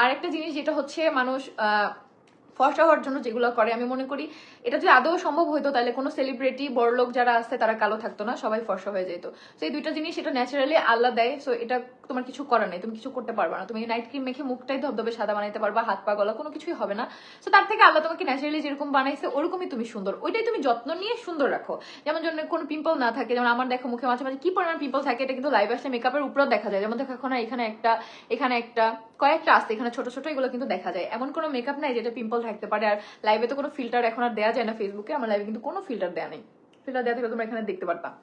আর একটা জিনিস যেটা হচ্ছে মানুষ ফর্সা হওয়ার জন্য যেগুলো করে, আমি মনে করি এটা যদি আদৌ সম্ভব হইতো, তাহলে কোনো সেলিব্রিটি বড়লোক যারা আছে, তারা কালো থাকতো না, সবাই ফর্সা হয়ে যেত। তো এই দুইটা জিনিস এটা ন্যাচারালি আল্লাহ দেয় সো এটা তোমার কিছু করার নেই, তুমি কিছু করতে পারবে না। তুমি নাইট ক্রিম মেখে মুখটাই ধবধবে, সাদা বানাইতে পারবা, হাত পা, গলা, কোনো কিছুই হবে না। সো তার থেকে আল্লাহ তোমাকে ন্যাচারালি যেরকম বানাইছে, ওরকমই তুমি সুন্দর। ওইটাই তুমি যত্ন নিয়ে সুন্দর রাখো। যেমন জন্য কোনো পিম্পল না থাকে, যেমন আমার দেখো মুখে মাঝে মাঝে কি পরিমাণ পিম্পল থাকে, এটা কিন্তু লাইভ আসলে মেকআপের উপরেও দেখা যায়। যেমন দেখো এখন এখানে একটা এখানে একটা কয়েকটা আছে, এখানে ছোট ছোট এগুলো কিন্তু দেখা যায়। এমন কোনো মেকআপ নাই যেটা পিম্পল থাকতে পারে, আর লাইভে তো কোনো ফিল্টার এখন আর দেওয়া যায় না ফেসবুকে আমার লাইভে কিন্তু কোনো ফিল্টার দেওয়া নেই। ফিল্টার দেওয়া থাকলে তোমরা এখানে দেখতে পারতাম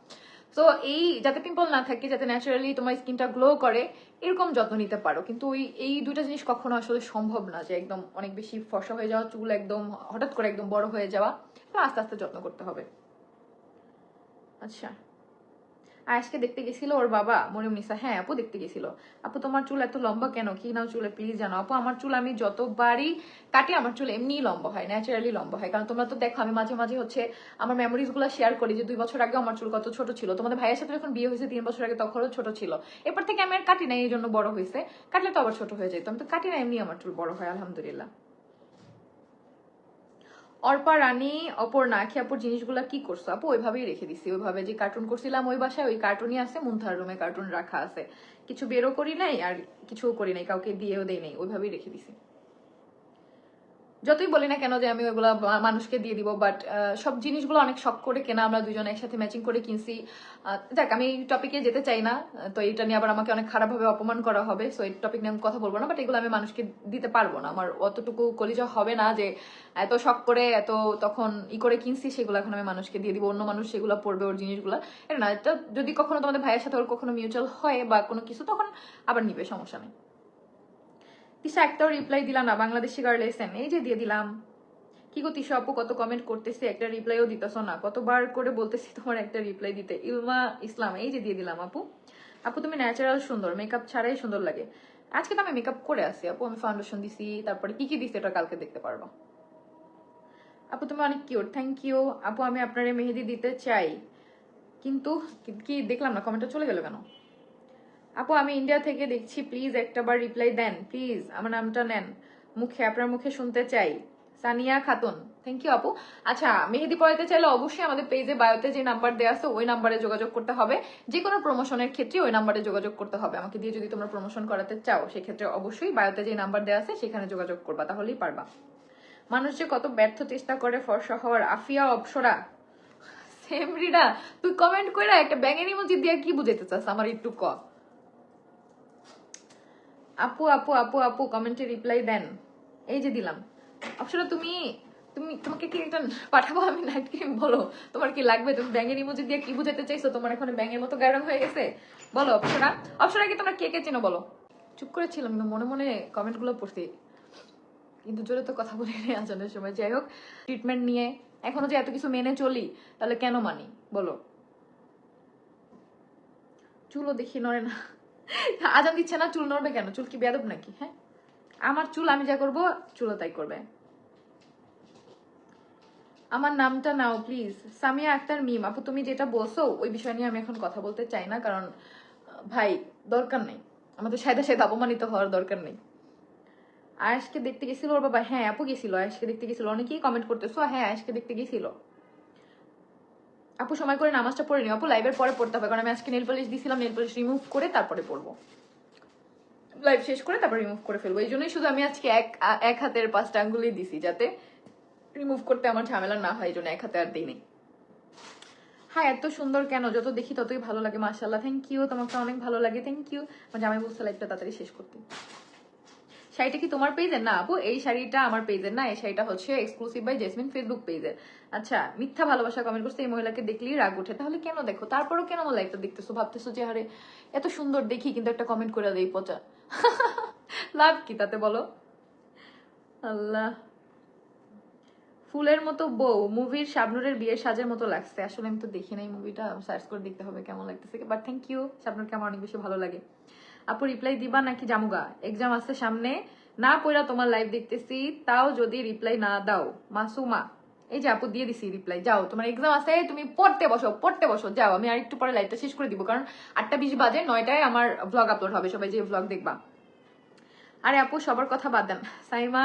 তো এই যাতে পিম্পল না থাকে, যাতে ন্যাচারালি তোমার স্কিনটা গ্লো করে, এরকম যত্ন নিতে পারো। কিন্তু ওই, এই দুইটা জিনিস কখনো আসলে সম্ভব না যে একদম অনেক বেশি ফসা হয়ে যাওয়া, চুল একদম, হঠাৎ করে একদম বড় হয়ে যাওয়া। আস্তে আস্তে যত্ন করতে হবে। আচ্ছা। আজকে দেখতে গেছিল, ওর বাবা মরিমনিসা হ্যাঁ আপু দেখতে গেছিল। আপু, তোমার চুল এত লম্বা কেন? কি নাও চুলে? প্লিজ জানো। আপু, আমার চুল আমি যতবারই কাটি, আমার চুল এমনি লম্বা হয় ন্যাচারালি লম্বা হয়। কারণ তোমরা তো দেখো, আমি মাঝে মাঝে হচ্ছে আমার মেমোরিজগুলো শেয়ার করি যে দুই বছর আগে আমার চুল কত ছোট ছিল। তোমাদের ভাইয়ের সাথে যখন বিয়ে হয়েছে তিন বছর আগে, তখনও ছোট ছিল। এরপর থেকে আমি আর কাটি নাই, এই জন্য বড় হয়েছে। কাটলে তো আবার ছোট হয়ে যেত আমি তো কাটি না এমনি আমার চুল বড় হয়, আলহামদুলিল্লাহ। অর্পা, রানী, অপর্ণা, আখি, আপুর জিনিসগুলো কি করছ? আপু, ওইভাবেই রেখে দিছি। ওইভাবে যে কার্টুন করছিলাম ওই বাসায়, ওই কার্টুনই আছে মুন্থার রুমে কার্টুন রাখা আছে। কিছু বেরো করি নাই আর কিছু করি নাই, কাউকে দিয়েও দেই নাই, ওইভাবেই রেখে দিছি। যতই বলি না কেন যে আমি ওইগুলা মানুষকে দিয়ে দিব বাট সব জিনিসগুলো অনেক শখ করে কেনা, আমরা দুজন একসাথে ম্যাচিং করে কিনছি। দেখ, আমি এই টপিকে যেতে চাই না, তো এটা নিয়ে আবার আমাকে অনেক খারাপভাবে অপমান করা হবে সো এই টপিক নিয়ে আমি কথা বলব না বাট এগুলো আমি মানুষকে দিতে পারব না। আমার অতটুকু কলিজা হবে না যে এত শখ করে, এত তখন ই করে কিনছি, সেগুলো এখন আমি মানুষকে দিয়ে দিব, অন্য মানুষ সেগুলো পড়বে ওর জিনিসগুলো। এটা না, এটা যদি কখনো তোমাদের ভাইয়ের সাথে ওর কখনো মিউচুয়াল হয় বা কোনো কিছু, তখন আবার নিবে, সমস্যা নেই। তিশা একটাও রিপ্লাই দিলাম না, বাংলাদেশি গার্ল এসেন এই যে দিয়ে দিলাম। কি গো তিশা আপু, কত কমেন্ট করতেছি, একটা রিপ্লাইও দিতেছো না। কতবার করে বলতেছি তোমার একটা রিপ্লাই দিতে। ইলমা ইসলাম, এই যে দিয়ে দিলাম আপু। আপু, তুমি ন্যাচারাল সুন্দর মেকআপ ছাড়াই সুন্দর লাগে। আজকে তো আমি মেকআপ করে আসি, আপু। আমি ফাউন্ডেশন দিছি, তারপরে কি কি দিছি এটা কালকে দেখতে পারব। আপু, তুমি অনেক কিউট থ্যাংক ইউ আপু, আমি আপনার মেহেদি দিতে চাই। কিন্তু কি দেখলাম না কমেন্টটা চলে গেল কেন? আপু, আমি ইন্ডিয়া থেকে দেখছি প্লিজ একটা বার রিপ্লাই দেন প্লিজ আমার নামটা নেন। মুখে, আপনার মুখে শুনতে চাই। সানিয়া খাতুন থ্যাংক ইউ আপু। আচ্ছা মেহেদি পড়াতে চাইলে অবশ্যই আমাদের পেজে বায়োতে যে নাম্বার দেওয়া আছে, ওই নাম্বারে যোগাযোগ করতে হবে। যে কোনো প্রমোশনের ক্ষেত্রে ওই নাম্বারে যোগাযোগ করতে হবে। আমাকে দিয়ে যদি তোমরা প্রমোশন করাতে চাও, সেক্ষেত্রে অবশ্যই বায়োতে যে নাম্বার দেওয়া আছে, সেখানে যোগাযোগ করবা, তাহলেই পারবা। মানুষ যে কত ব্যর্থ চেষ্টা করে, ফর্সা হওয়ার আফিয়া অপসরা। সেমরিনা তুই কমেন্ট করে একটা ব্যাঙের ইমোজি দিয়ে কি বুঝাইতে চাস? আমার একটু ক। আপু আপু আপু আপু কমেন্টে রিপ্লাই দেন। এই যে দিলাম। অপসরা তুমি তুমি, তোমাকে কি একটা পাঠাবো আমি নাইট ক্রিম বলো, তোমার কি লাগবে? তুমি ব্যাঙের ইমোজি দিয়ে কি বুঝাতে চাইছো? তোমার এখন ব্যাঙের মতো গায়রং হয়ে গেছে? বলো, অপসরা। অপসরা কি তোমরা কে কে চেনো, বলো? চুপ করেছিলাম মনে মনে কমেন্টগুলো পড়ছি কিন্তু জোরে তো কথা বলি না আজানের সময়। যাই হোক ট্রিটমেন্ট নিয়ে এখনও যে এত কিছু মেনে চলি, তাহলে কেন মানি? বলো। চুলও দেখি নড়ে না। আজান দিচ্ছে না, চুল নড়বে কেন? চুল কি বেদব নাকি? হ্যাঁ? আমার চুল, আমি যা করব, চুলও তাই করবে। আমার নামটা নাও প্লিজ সামিয়া আক্তার মিম, আপু, তুমি যেটা বলছো, ওই বিষয় নিয়ে আমি এখন কথা বলতে চাই না, কারণ ভাই, দরকার নেই। আমাদের সাইদা সাইদা অপমানিত হওয়ার দরকার নেই। আয়েশকে দেখতে গেছিল ওর বাবা? হ্যাঁ আপু গেছিল। আয়েশকে দেখতে গেছিল। অনেকেই কমেন্ট করতেছো হ্যাঁ আয়েশকে দেখতে গেছিল। আপু সময় করে নামাজটা পড়ে নিও। আপু লাইভের পরে পড়তে হবে, কারণ আমি আজকে নেল পলিশ দিয়েছিলাম নেল পলিশ রিমুভ করে তারপরে পড়ব। লাইভ শেষ করে তারপর রিমুভ করে ফেলব। এই জন্যই শুধু আমি আজকে এক এক হাতের পাঁচটা আঙ্গুলি দিছি, যাতে রিমুভ করতে আমার ঝামেলা না হয়, এই জন্য এক হাতে আর দিই নেই হ্যাঁ এত সুন্দর কেন? যত দেখি ততই ভালো লাগে মাশাল্লাহ থ্যাংক ইউ তোমাকে অনেক ভালো লাগে। থ্যাংক ইউ আমার জামাই বুঝতে লাইভটা তাড়াতাড়ি শেষ করতে। শাড়িটা কি তোমার পেজের না, আপু, এই শাড়িটা আমার পেজের না, এই শাড়িটা হচ্ছে এক্সক্লুসিভ বাই জেসমিন ফেসবুক পেজের আচ্ছা মিথ্যা ভালোবাসা কমেন্ট করছে, এই মহিলাকে দেখলেই রাগ ওঠে। তাহলে কেন দেখো? তারপরও কেন লাইফটা দেখতেছো? ভাবতেছো যে, আরে, এত সুন্দর দেখি, কিন্তু একটা কমেন্ট করে দেই পচা। লাভ কি তাতে বলো? আল্লাহ। ফুলের মতো বউ, মুভির শাবনুরের বিয়ের সাজের মতো লাগছে। আসলে আমি তো দেখি নাই মুভিটা সার্চ করে দেখতে হবে কেমন লাগতেছে। বাট থ্যাংক ইউ শাবনুরকে আমার অনেক বেশি ভালো লাগে। আপু রিপ্লাই দিবা নাকি জামুগা? এক্সাম আছে সামনে। না পড়া তোমার লাইভ দেখতেছি, তাও যদি রিপ্লাই না দাও। মাসুমা, এই যে আপু দিয়ে দিছি রিপ্লাই যাও। তোমার এক্সাম আছে, তুমি পড়তে বসো পড়তে বসো, যাও। আমি আর একটু পরে লাইভটা শেষ করে দিব, কারণ আটটা বিশ বাজে, নয়টায় আমার ভ্লগ আপলোড হবে। সবাই যে ভ্লগ দেখবা। আরে আপু, সবার কথা বাদ দেন। সাইমা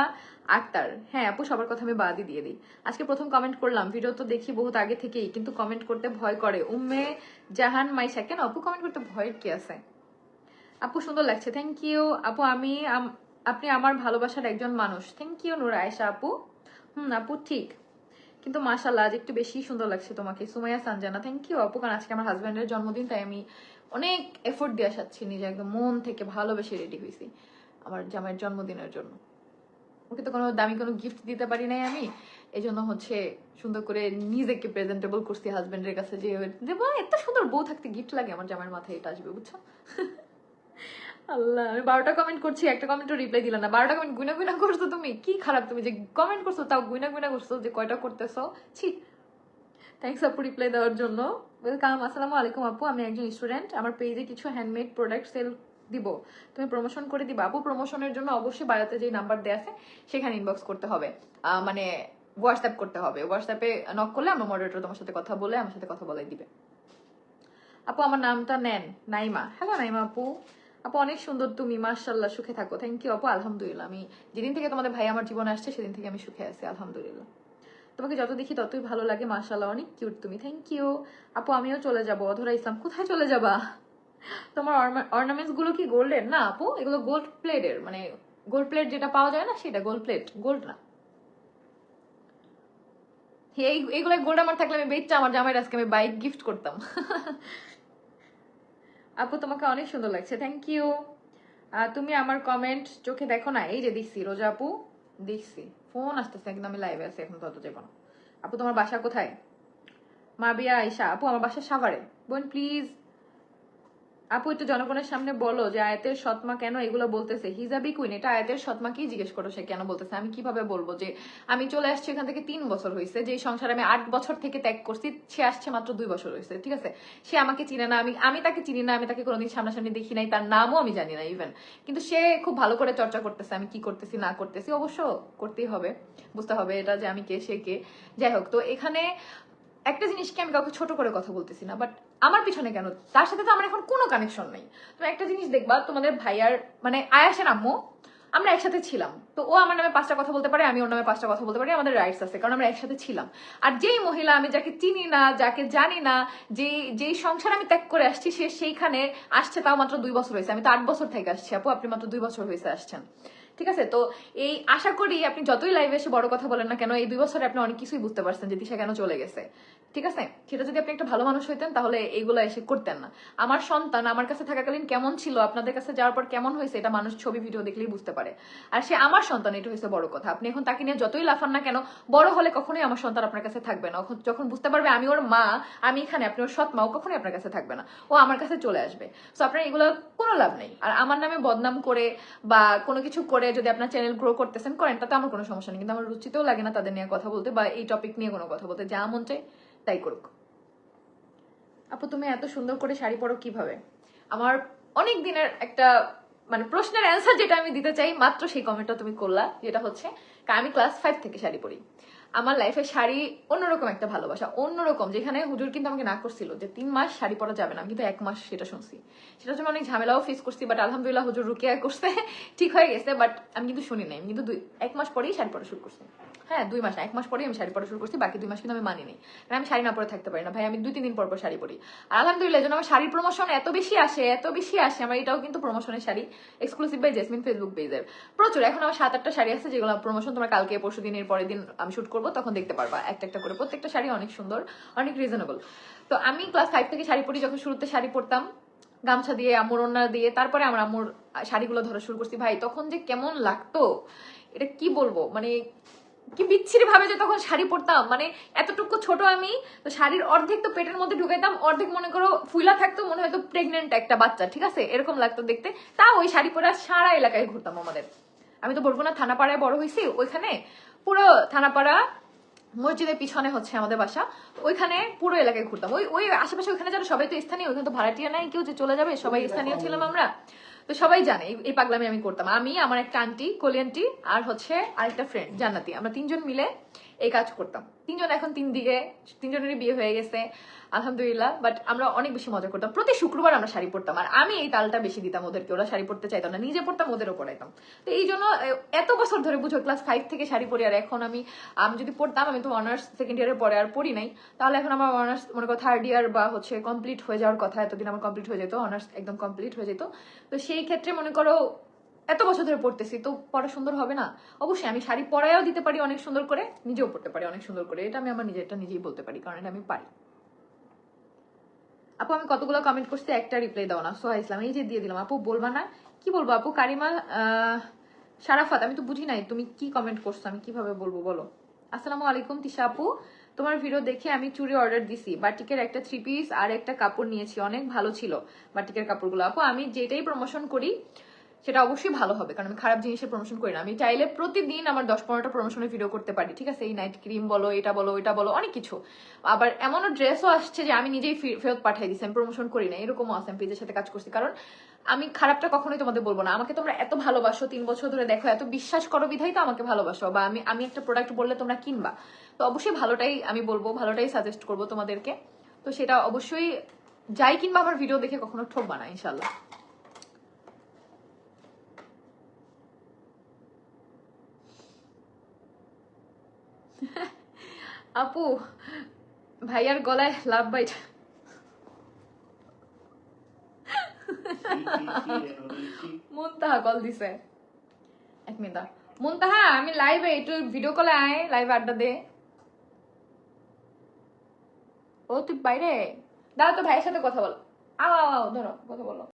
আক্তার হ্যাঁ আপু, সবার কথা আমি বাদই দিয়ে দিই। আজকে প্রথম কমেন্ট করলাম ভিডিও তো দেখি বহুত আগে থেকেই, কিন্তু কমেন্ট করতে ভয় করে। উম্মে জাহান মাইশা, কেন আপু কমেন্ট করতে ভয়ের কি আছে? আপু সুন্দর লাগছে থ্যাংক ইউ আপু, আমি আপনি আমার ভালোবাসার একজন মানুষ। থ্যাংক ইউ নুরা আয়সা আপু। হুম, আপু, ঠিক। কিন্তু মাশাল্লাহ আজ একটু বেশি সুন্দর লাগছে তোমাকে। সুমাইয়া সানজানা থ্যাংক ইউ আপু, কারণ আজকে আমার হাজব্যান্ডের জন্মদিন, তাই আমি অনেক এফোর্ট দিয়ে আসাচ্ছি নিজে একদম মন থেকে ভালোবেসে রেডি হয়েছি আমার জামাইয়ের জন্মদিনের জন্য। ওকে তো কোনো দামি কোনো গিফট দিতে পারি নাই আমি। এই জন্য হচ্ছে সুন্দর করে নিজেকে প্রেজেন্টেবল করছি হাজব্যান্ডের কাছে যে, দেবো, এত সুন্দর বউ থাকতে গিফট লাগে আমার জামাইয়ের মাথায়, এটা আসবে, বুঝছ? আল্লাহ, আমি বারোটা কমেন্ট করছি, একটা কমেন্টও রিপ্লাই দিলাম না। বারোটা কমেন্ট গুনা গুনা করছ তুমি? কি খারাপ তুমি যে কমেন্ট করছ, তাও গুনা গুনা করছ যে কয়টা করতেছো? ছি। থ্যাংকস আপু রিপ্লাই দেওয়ার জন্য। ওয়েলকাম আসসালামু আলাইকুম আপু, আমি একজন স্টুডেন্ট আমার পেজে কিছু হ্যান্ডমেড প্রোডাক্ট সেল দিব। তুমি প্রমোশন করে দিবা। আপু প্রমোশনের জন্য অবশ্যই বাড়াতে যে নাম্বার দেওয়া আছে, সেখানে ইনবক্স করতে হবে। মানে হোয়াটসঅ্যাপ করতে হবে। হোয়াটসঅ্যাপে নক করলে আমার মডারেটর তোমার সাথে কথা বলে, আমার সাথে কথা বলে দিবে। আপু, আমার নামটা নেন, নাইমা। হ্যালো নাইমা আপু। আপু, অনেক সুন্দর তুমি মার্শাল্লাহ সুখে থাকো। থ্যাংক ইউ আপু, আলহামদুলিল্লাহ। আমি যেদিন থেকে তোমাদের ভাই আমার জীবনে আসছে, সেদিন থেকে আমি সুখে আছি, আলহামদুলিল্লাহ। তোমাকে যত দেখি ততই ভালো লাগে মার্শাল্লাহ অনেক কিউট তুমি। থ্যাংক ইউ আপু, আমিও চলে যাব, অধরা ইসলাম, কোথায় চলে যাবা? তোমার অর্নামেন্টসগুলো কি গোল্ডের না, আপু? এগুলো গোল্ড প্লেটের মানে গোল্ড প্লেট যেটা পাওয়া যায় না, সেটা গোল্ড প্লেট গোল্ড না। এই এইগুলো গোল্ড আমার থাকলে আমি বেচটা আমার জামাইয়ের আজকে আমি বাইক গিফট করতাম। আপু, তোমাকে অনেক সুন্দর লাগছে। থ্যাংক ইউ তুমি আমার কমেন্ট চোখে দেখো না? এই যে দেখছি, রোজা আপু, দেখছি। ফোন আসতেছে একদম আমি লাইভে আছি, এখন তত যাব না। আপু, তোমার বাসা কোথায়? মাবিয়া আয়সা আপু, আমার বাসা সাভারে। বোন প্লিজ আপু, একটু জনগণের সামনে বলো যে আয়াতের সৎমা কেন এগুলো বলতেছে? হিজাবি কুইন এটা আয়াতের সৎমাকেই জিজ্ঞেস করো সে কেন বলতেছে? আমি কীভাবে বলব যে আমি চলে আসছি এখান থেকে তিন বছর হয়েছে যে সংসারে আমি আট বছর থেকে ত্যাগ করছি, সে আসছে মাত্র দুই বছর হয়েছে ঠিক আছে? সে আমাকে চিনে না, আমি আমি তাকে চিনি না, আমি তাকে কোনোদিন সামনাসামনি দেখি নাই, তার নামও আমি জানি না ইভেন কিন্তু সে খুব ভালো করে চর্চা করতেছে, আমি কি করতেছি, না করতেছি, অবশ্য করতেই হবে, বুঝতে হবে এটা যে আমি কে, সে কে। যাই হোক, তো এখানে একটা জিনিসকে আমি কাউকে ছোট করে কথা বলতেছি না বাট আমার পিছনে কেন? তার সাথে তো আমার এখন কোনো কানেকশন নেই। তুমি একটা জিনিস দেখবা, তোমাদের ভাইয়ার মানে আয়াসের আম্মু, আমরা একসাথে ছিলাম। তো ও আমার নামে পাঁচটা কথা বলতে পারে, আমি ওর নামে পাঁচটা কথা বলতে পারি, আমাদের রাইটস আছে, কারণ আমরা একসাথে ছিলাম। আর যেই মহিলা, আমি যাকে চিনি না, যাকে জানি না যে যেই সংসার আমি ত্যাগ করে আসছি, সে সেইখানে আসছে, তাও মাত্র দুই বছর হয়েছে। আমি তো আট বছর থেকে আসছি, আপু, আপনি মাত্র দুই বছর হয়েছে আসছেন। ঠিক আছে? তো এই আশা করি আপনি যতই লাইভে এসে বড় কথা বলেন না কেন, এই দুই বছরে আপনি অনেক কিছুই বুঝতে পারছেন যে দিশা কেন চলে গেছে। ঠিক আছে? সেটা যদি আপনি একটা ভালো মানুষ হইতেন, তাহলে এইগুলো এসে করতেন না। আমার সন্তান, আমার কাছে থাকাকালীন কেমন ছিল, আপনাদের কাছে যাওয়ার পর কেমন হয়েছে, এটা মানুষ ছবি ভিডিও দেখলেই বুঝতে পারে। আর সে আমার সন্তান, এটা হয়েছে বড় কথা। আপনি এখন তাকে নিয়ে যতই লাফান না কেন, বড় হলে কখনোই আমার সন্তান আপনার কাছে থাকবে না। যখন- বুঝতে পারবে আমি ওর মা, আমি এখানে, আপনি ওর সৎ মা, ও কখনোই আপনার কাছে থাকবে না। ও আমার কাছে চলে আসবে। তো আপনার এগুলো কোনো লাভ নেই। আর আমার নামে বদনাম করে বা কোনো কিছু করে যদি আপনার চ্যানেল গ্রো করতেছেন, করেন, তাতে আমার কোনো সমস্যা নেই। কিন্তু আমার রুচিতেও লাগে না তাদের নিয়ে কথা বলতে বা এই টপিক নিয়ে কোনো কথা বলতে। যা মন চাই তাই করুক। আপু, তুমি এত সুন্দর করে শাড়ি পরো কীভাবে? আমার অনেক দিনের একটা মানে প্রশ্নের অ্যান্সার যেটা আমি দিতে চাই, মাত্র সেই কমেন্টটা তুমি করলা, যেটা হচ্ছে আমি ক্লাস ফাইভ থেকে শাড়ি পরি। আমার লাইফে শাড়ি অন্যরকম একটা ভালোবাসা, অন্যরকম, যেখানে হুজুর কিন্তু আমাকে না করছিল যে তিন মাস শাড়ি পরা যাবে না, আমি কিন্তু এক মাস সেটা শুনছি। সেটা জন্য অনেক ঝামেলাও ফেস করছি বাট আলহামদুলিল্লাহ হুজুর রুকিয়া করছে, ঠিক হয়ে গেছে বাট আমি কিন্তু শুনি নাই, আমি কিন্তু দুই, এক মাস পরেই শাড়ি পরা শুরু করছি। হ্যাঁ দুই মাস এক মাস পরেই আমি শাড়ি পরা শুরু করছি, বাকি দুই মাস কিন্তু আমি মানি নি কারণ আমি শাড়ি না পরে থাকতে পারি না, ভাই, আমি দুই, তিন দিন পর পর শাড়ি পরি। আর আলহামদুলিল্লাহ জন্য আমার শাড়ির প্রমোশন এত বেশি আসে, এত বেশি আসে, আমার এটাও কিন্তু প্রমোশনের sari exclusive by Jasmine Facebook পেজের প্রচুর, এখন আমার সাত, আটটা শাড়ি আছে, যেগুলো প্রমোশন তোমার কালকে পরশু দিনের পরের দিন আমি শুট করব। তখন দেখতে পারবা একটা একটা করে। প্রত্যেকটা শাড়ি অনেক সুন্দর, অনেক রিজনেবল তো আমি ক্লাস ফাইভ থেকে শাড়ি পরি যখন শুরুতে শাড়ি পরতাম গামছা দিয়ে আমুর ওন্না দিয়ে, তারপরে আমরা আমুর শাড়িগুলো ধরা শুরু করছি। ভাই, তখন যে কেমন লাগতো, এটা কি বলব? মানে কি বিচ্ছিরি ভাবে যে তখন শাড়ি পরতাম মানে এতটুকু ছোট আমি, তো শাড়ির অর্ধেক তো পেটের মধ্যে ঢুকাইতাম, অর্ধেক মনে করো ফুলা থাকতো, মনে হয়তো প্রেগনেন্ট একটা বাচ্চা, ঠিক আছে? এরকম লাগতো দেখতে। তা ওই শাড়ি পরে সারা এলাকায় ঘুরতাম আমাদের। আমি তো বলব না থানাপাড়ায় বড় হয়েছি ওইখানে পুরো থানাপাড়া মসজিদের পিছনে হচ্ছে আমাদের বাসা ওইখানে পুরো এলাকায় ঘুরতাম। ওই ওই আশেপাশে ওইখানে যারা সবাই তো স্থানীয় ওইখানে তো ভাড়াটিয়া নাই কেউ যে চলে যাবে সবাই স্থানীয় ছিলাম আমরা। তো সবাই জানে এই- পাগলামি আমি করতাম। আমি আমার একটা আন্টি কলি আন্টি আর হচ্ছে আরেকটা ফ্রেন্ড জান্নাতি। আমরা তিনজন মিলে এই কাজ করতাম। তিনজন এখন তিন দিকে, তিনজনেরই বিয়ে হয়ে গেছে, আলহামদুলিল্লাহ বাট আমরা অনেক বেশি মজা করতাম। প্রতি শুক্রবার আমরা শাড়ি পরতাম, আর আমি এই তালটা বেশি দিতাম ওদেরকে, ওরা শাড়ি পরতে চাইতাম না, নিজে পড়তাম ওদেরও পড়াইতাম তো এই জন্য এত বছর ধরে বুঝো ক্লাস ফাইভ থেকে শাড়ি পরি, আর এখন আমি আমি যদি পড়তাম আমি তো অনার্স সেকেন্ড ইয়ারের পরে আর পড়ি নাই, তাহলে এখন আমার অনার্স মনে করো থার্ড ইয়ার বা হচ্ছে কমপ্লিট হয়ে যাওয়ার কথা, এতদিন আমার কমপ্লিট হয়ে যেত অনার্স একদম কমপ্লিট হয়ে যেত। তো সেই ক্ষেত্রে মনে করো এত বছর ধরে পড়তেছি, তো পড়া সুন্দর হবে না? অবশ্যই আমি শাড়ি পরাইও দিতে পারি অনেক সুন্দর করে, নিজেও পড়তে পারি অনেক সুন্দর করে। এটা আমি আমার নিজেরটা নিজেই বলতে পারি, কারণ এটা আমি পারি। আপু, আমি কতগুলো কমেন্ট করছি, একটা রিপ্লাই দাও না। সোহা ইসলাম, এই যে দিয়ে দিলাম, আপু বলবা না? কি বলব আপু? কারিমা সারাফাত, আমি তো বুঝি নাই, তুমি কি কমেন্ট করছ? আমি কীভাবে বলব, বলো। আসসালামু আলাইকুম, তিশা আপু। তোমার ভিডিও দেখে আমি চুড়ি অর্ডার দিছি। বাটিকের একটা থ্রি পিস আর একটা কাপড় নিয়েছি, অনেক ভালো ছিল বাটিকের কাপড়গুলো। আপু, আমি যেটাই প্রমোশন করি সেটা অবশ্যই ভালো হবে, কারণ আমি খারাপ জিনিসের প্রমোশন করি না। আমি চাইলে প্রতিদিন আমার দশ পনেরোটা প্রমোশনের ভিডিও করতে পারি, ঠিক আছে? এই নাইট ক্রিম বলো, এটা বলো এটা বলো, অনেক কিছু। আবার এমনও ড্রেসও আসছে যে আমি নিজেই ফেরত পাঠাই দিচ্ছি আমি প্রমোশন করি না এরকমও আছে, আমি পেজের সাথে কাজ করছি। কারণ আমি খারাপটা কখনোই তোমাদের বলব না। আমাকে তোমরা এত ভালোবাসো, তিন বছর ধরে দেখো, এত বিশ্বাস করো বিধাই তো আমাকে ভালোবাসো, বা আমি আমি একটা প্রোডাক্ট বললে তোমরা কিনবা। তো অবশ্যই ভালোটাই আমি বলব, ভালোটাই সাজেস্ট করব তোমাদেরকে। তো সেটা অবশ্যই যাই কিনবা আমার ভিডিও দেখে কখনো ঠকবা না ইনশাল্লাহ আপু ভাইয়ার গলায় লাভ বাইট। মুনতাহা কল দিছে। এক মিনিট। মুনতাহা আমি লাইভে একটু ভিডিও কলে আয় লাইভে আড্ডা দে। ও তুই বাইরে? দাঁড়া তো ভাইয়ের সাথে কথা বল। আও আও, ধরো কথা বলো।